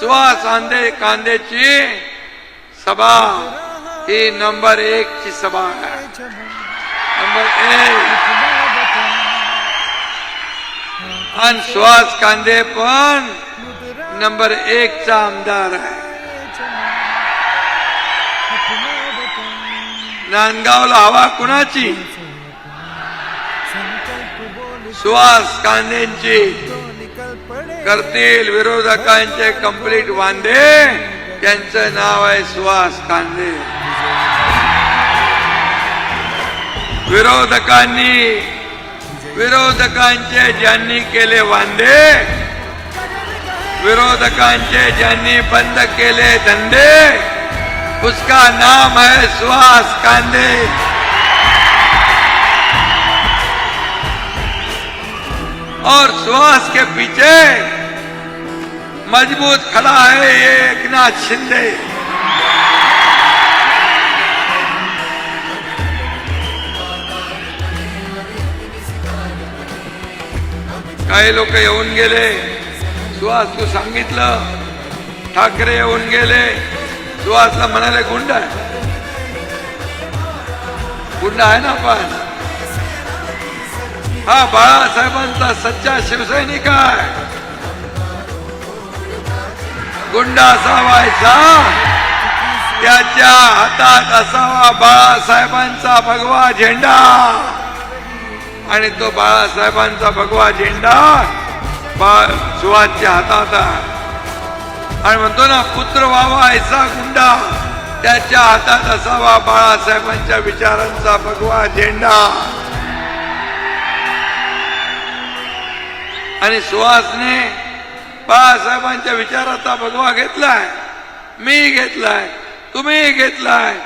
सुहास आंदे कांदेची सभा ही नंबर एक ची सभा आहे नंबर एक। आणि सुहास कांदे पण नंबर एक चा आमदार आहे नांदगावला हवा कुणाची? सुहास कांदेंची करतील. विरोधकांचे कंप्लीट वांदे. त्यांचं नाव आहे सुहास कांदे. विरोधकांनी, विरोधकांचे ज्यांनी केले वांदे, विरोधकांचे ज्यांनी बंद केले धंदे, उसका नाम है सुहास कांदे. और सुहास के पीछे मज़बूत खड़ा है ये एकनाथ शिंदे। काही लोक येऊन गेले, सुहास तू सांगितलं ठाकरे येऊन गेले सुहासला म्हणाले गुंड आहे गुंड आहे ना पण हा बाळासाहेबांचा सच्चा शिवसैनिक आहे. गुंडा असावायचा त्याच्या हातात असावा बाळासाहेबांचा भगवा झेंडा. आणि तो बाळासाहेबांचा भगवा झेंडा बा सुहासच्या हातात आहे. आणि म्हणतो ना पुत्र व्हावा ऐसा गुंडा त्याच्या हातात असावा बाळासाहेबांच्या विचारांचा भगवा झेंडा. आणि सुहासने बाळासाहेबांच्या विचाराचा भगवा घेतलाय. मी घेतलाय. तुम्ही घेतलाय.